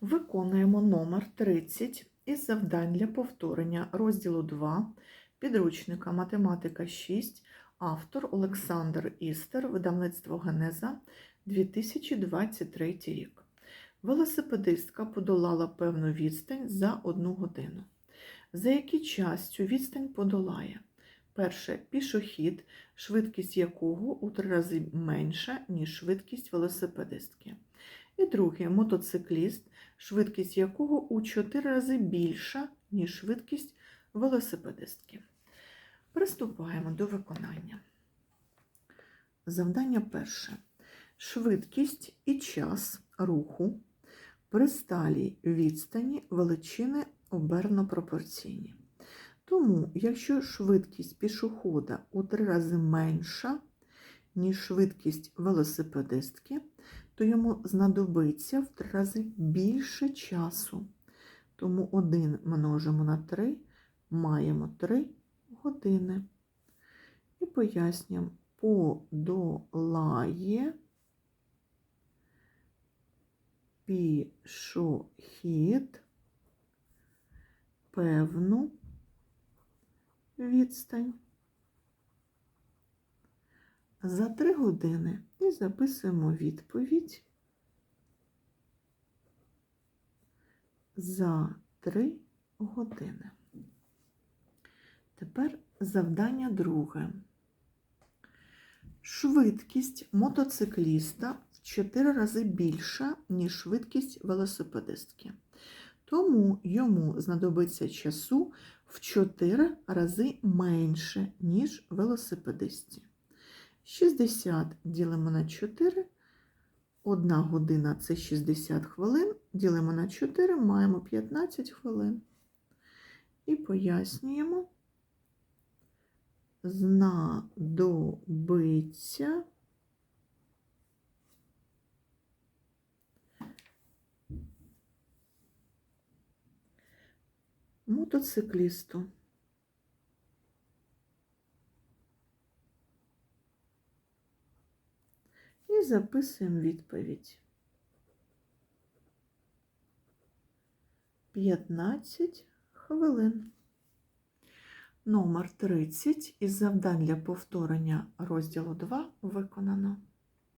Виконуємо номер 30 із завдань для повторення розділу 2 підручника Математика 6, автор Олександр Істер, видавництво Генеза 2023 рік. Велосипедистка подолала певну відстань за одну годину. За який час цю відстань подолає? Перше пішохід, швидкість якого у три рази менша, ніж швидкість велосипедистки. І друге мотоцикліст, швидкість якого у 4 рази більша, ніж швидкість велосипедистки. Приступаємо до виконання. Завдання перше. Швидкість і час руху при сталій відстані величини оберно пропорційні. Тому, якщо швидкість пішохода у три рази менша, ніж швидкість велосипедистки, то йому знадобиться в три рази більше часу. Тому 1 множимо на 3, маємо 3 години. І пояснюємо, подолає пішохід певну відстань. За 3 години і записуємо відповідь за 3 години. Тепер завдання друге. Швидкість мотоцикліста в 4 рази більша, ніж швидкість велосипедистки. Тому йому знадобиться часу в 4 рази менше, ніж велосипедистці. 60 ділимо на 4. Одна година це 60 хвилин. Ділимо на 4, маємо 15 хвилин. І пояснюємо, знадобиться мотоциклісту. І записуємо відповідь. 15 хвилин. Номер 30 із завдань для повторення розділу 2 виконано.